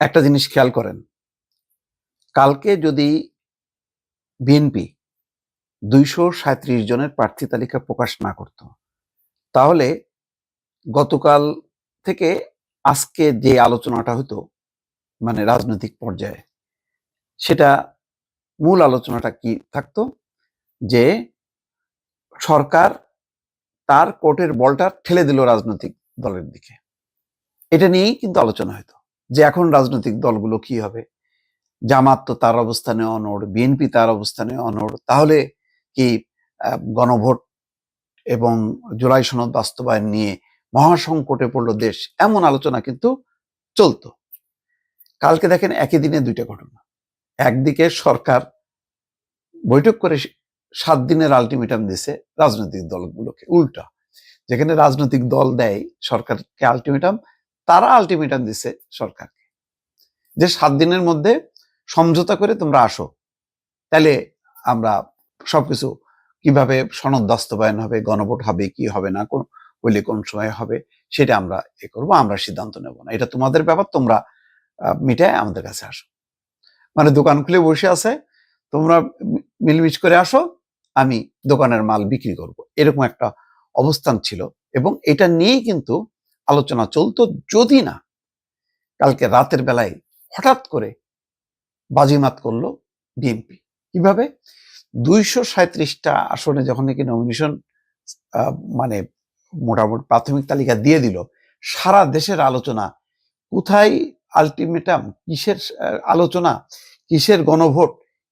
একটা জিনিস খেয়াল করেন। কালকে যদি বিএনপি দুইশো সাঁত্রিশ জনের প্রার্থী তালিকা প্রকাশ না করত, তাহলে গতকাল থেকে আজকে যে আলোচনাটা হতো মানে রাজনৈতিক পর্যায়ে, সেটা মূল আলোচনাটা কি থাকতো? যে সরকার তার কোর্টের বলটা ঠেলে দিল রাজনৈতিক দলের দিকে। এটা নিয়েই কিন্তু আলোচনা হতো যে এখন রাজনৈতিক দলগুলো কি হবে? জামাত তো তার অবস্থানে অনড়, বিএনপি তার অবস্থানে অনড়। তাহলে কি গণভোট এবং জুলাই সনদ বাস্তবায়ন নিয়ে মহাসংকটে পড়ল দেশ? এমন আলোচনা কিন্তু চলতো। কালকে দেখেন একই দিনে দুইটা ঘটনা। একদিকে সরকার বৈঠক করে সাত দিনের আলটিমেটাম দিছে রাজনৈতিক দলগুলোকে, উল্টা। যেখানে রাজনৈতিক দল দেয় সরকারকে আলটিমেটাম তারা আলটিমেটাম দিছে সরকারকে। যে সাত দিনের মধ্যে সমঝোতা করে তোমরা আসো। তাহলে আমরা সবকিছু কীভাবে সনদ বাস্তবায়ন হবে, গণভোট হবে, কি হবে না, কোন হইলে কোন সময় হবে, সেটা আমরা এ করব, আমরা সিদ্ধান্ত নেব না। এটা তোমাদের ব্যাপার, তোমরা মিটায় আমাদের কাছে আসো। মানে দোকান খুলে বসে আছে, তোমরা মিলমিশ করে আসো, আমি দোকানের মাল বিক্রি করব। এরকম একটা অবস্থান ছিল। এবং এটা নিয়েই কিন্তু আলোচনা চলতো যদি না কালকে রাতের বেলায় হঠাৎ করে বাজিমাত করল বিএনপি। কীভাবে? দুইশো সাঁত্রিশটা আসনে যখন নাকি নমিনেশন মানে মোটামুটি প্রাথমিক তালিকা দিয়ে দিল, সারা দেশের আলোচনা, কোথায় আলটিমেটাম কিসের আলোচনা, কিসের গণভোট,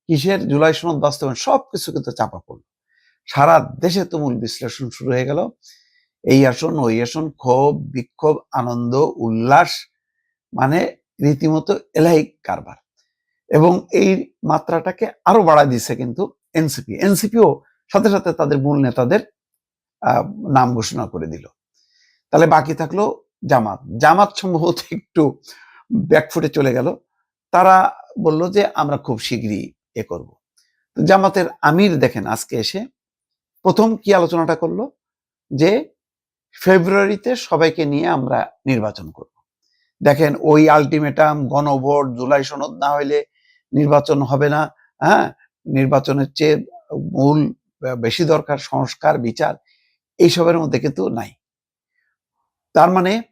কিসের জুলাই সনদ বাস্তবায়ন, সবকিছু কিন্তু চাপা পড়ল। সারা দেশে তুমুল বিশ্লেষণ শুরু হয়ে গেল। এই আসন, ওই আসন, ক্ষোভ, বিক্ষোভ, আনন্দ, উল্লাস মানে রীতিমতো এলাহিক কারবার। এবং এই মাত্রাটাকে আরও বাড়া দিছে কিন্তু এনসিপি। এনসিপিও সাথে সাথে তাদের মূল নেতাদের নাম ঘোষণা করে দিল। তাহলে বাকি থাকল জামাত। জামাত সম্ভবত একটু ব্যাকফুটে চলে গেল। তারা বলল যে, আমরা খুব শীঘ্রই এ করব। জামাতের আমির দেখেন, আজকে এসে প্রথম কি আলোচনাটা করল? যে ফেব্রুয়ারিতে সবাইকে নিয়ে আমরা নির্বাচন করব। দেখেন ওই আলটিমেটাম গণভোট, জুলাই সনদ না হইলে নির্বাচন হবে না হ্যাঁ? নির্বাচনের চেয়ে মূল বেশি দরকার সংস্কার, বিচার, এইসবের মধ্যে কিন্তু নাই। তার মানে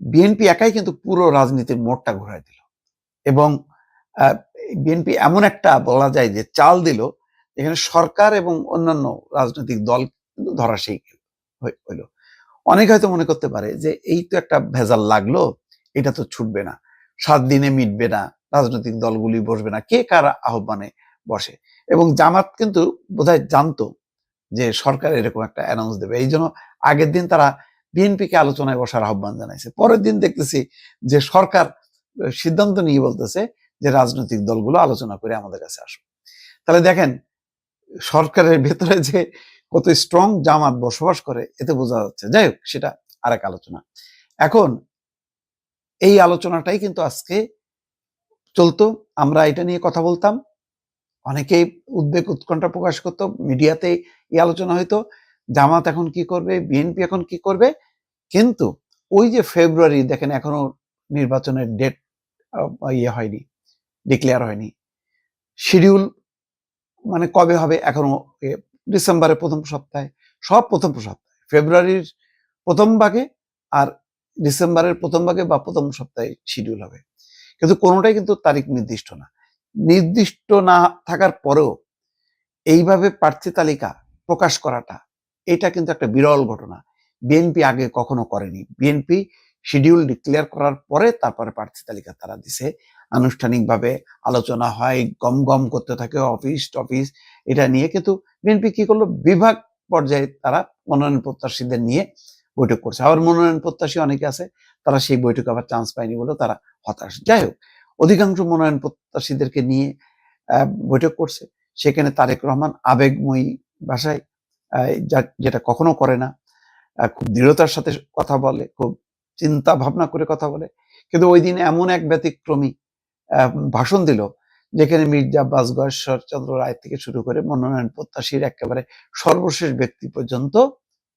বিএনপি একাই কিন্তু পুরো রাজনীতির মোড়টা ঘুরাই দিল এবং বিএনপি এমন একটা বলা যায় যে চাল দিল এখানে সরকার এবং অন্যান্য রাজনৈতিক দল কিন্তু ধরাশায়ী হই- হইল। অনেকে হয়তো মনে করতে পারে যে এই তো একটা ভেজাল লাগল, এটা তো ছুটবে না। সাত দিনে মিটবে না, রাজনৈতিক দলগুলি বসবে না, কে কার আহ্বানে বসে? এবং জামাত কিন্তু বোধহয় জানতো যে সরকার এরকম একটা অ্যানাউন্স দেবে। এই জন্য আগের দিন তারা বিএনপিকে আলোচনায় বসার আহ্বান জানাইছে। পরের দিন দেখতেছি যে সরকার সিদ্ধান্ত নিয়ে বলতেছে যে রাজনৈতিক দলগুলো আলোচনা করে আমাদের কাছে আসো তাহলে দেখেন, সরকারের ভেতরে যে কত স্ট্রং জামাত বসবাস করে, এতে বোঝা যাচ্ছে। যাই হোক, সেটা আরেক আলোচনা। এখন, এই আলোচনাটাই কিন্তু আজকে চলতো। আমরা এটা নিয়ে কথা বলতাম। অনেকেই উদ্বেগ, উৎকণ্ঠা প্রকাশ করতো। মিডিয়াতে এই আলোচনা হইতো। জামাত এখন কি করবে? বিএনপি এখন কি করবে? কিন্তু ওই যে ফেব্রুয়ারি, দেখেন এখনও নির্বাচনের ডেট ইয়ে হয়নি ডিক্লেয়ার হয়নি। শিডিউল মানে কবে হবে এখনও ডিসেম্বরের প্রথম সপ্তাহে, সব প্রথম সপ্তাহে, ফেব্রুয়ারির প্রথম ভাগে আর ডিসেম্বরের প্রথম ভাগে বা প্রথম সপ্তাহে শিডিউল হবে। কিন্তু কোনোটাই কিন্তু তারিখ নির্দিষ্ট না। নির্দিষ্ট না থাকার পরেও এইভাবে প্রার্থী তালিকা প্রকাশ করাটা, এটা কিন্তু একটা বিরল ঘটনা। বিএনপি আগে কখনো করেনি। বিএনপি শিডিউল ডিক্লেয়ার করার পরে তারপরে প্রার্থী তালিকা তারা দিছে। আনুষ্ঠানিকভাবে আলোচনা হয়, গম গম করতে থাকে, অফিস টফিস এটা নিয়ে কিন্তু বিএনপি কি করল? বিভাগ পর্যায়ে তারা মনোনয়ন প্রত্যাশীদের নিয়ে বৈঠক করছে। আবার মনোনয়ন প্রত্যাশী অনেকে আছে, তারা সেই বৈঠকে আবার চান্স পায়নি বলে তারা হতাশ। যাই হোক, অধিকাংশ মনোনয়ন প্রত্যাশীদেরকে নিয়ে বৈঠক করছে। সেখানে তারেক রহমান আবেগময়ী ভাষায় যেটা কখনো করে না খুব দৃঢ়তার সাথে কথা বলে, খুব চিন্তা ভাবনা করে কথা বলে। কিন্তু ওই দিন এমন এক ব্যতিক্রমী ভাষণ দিল যেখানে মির্জা আব্বাস চন্দ্র রায় থেকে শুরু করে মনোনয়ন প্রত্যাশীর একেবারে সর্বশেষ ব্যক্তি পর্যন্ত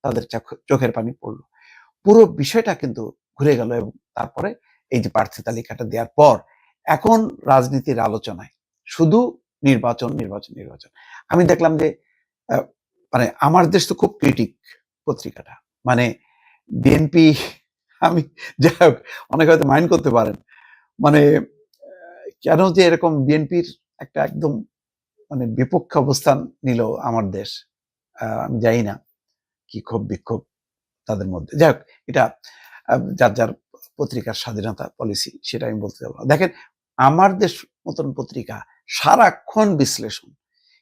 তাদের চোখ- চোখের পানি পড়ল। পুরো বিষয়টা কিন্তু ঘুরে গেল এবং তারপরে এই যে প্রার্থী তালিকাটা দেওয়ার পর এখন রাজনীতির আলোচনায় শুধু নির্বাচন নির্বাচন নির্বাচন। আমি দেখলাম যে মানে আমার দেশ তো খুব ক্রিটিক পত্রিকাটা। মানে বিএনপি, আমি যাই হোক, অনেকে হয়তো মাইন্ড করতে পারেন। মানে কেন যে এরকম বিএনপির একটা একদম মানে বিপক্ষ অবস্থান নিল আমার দেশ? আমি জানি না কি ক্ষোভ বিক্ষোভ তাদের মধ্যে। যাই হোক, এটা যার যার পত্রিকার স্বাধীনতা পলিসি সেটা আমি বলতে যাব দেখেন, আমার দেশ মতন পত্রিকা সারাক্ষণ বিশ্লেষণ।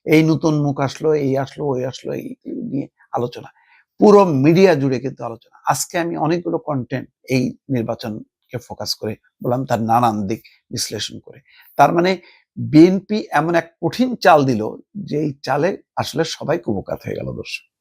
এই নতুন মুখ আসলো, এই আসলো, ওই আসলো, এই নিয়ে আলোচনা। পুরো মিডিয়া জুড়ে কিন্তু আলোচনা। আজকে আমি অনেকগুলো কন্টেন্ট এই নির্বাচনকে ফোকাস করে, বললাম তার নানান দিক বিশ্লেষণ করে। তার মানে বিএনপি এমন এক কঠিন চাল দিল যে এই চালে আসলে সবাই কুবকাত হয়ে গেল দর্শক।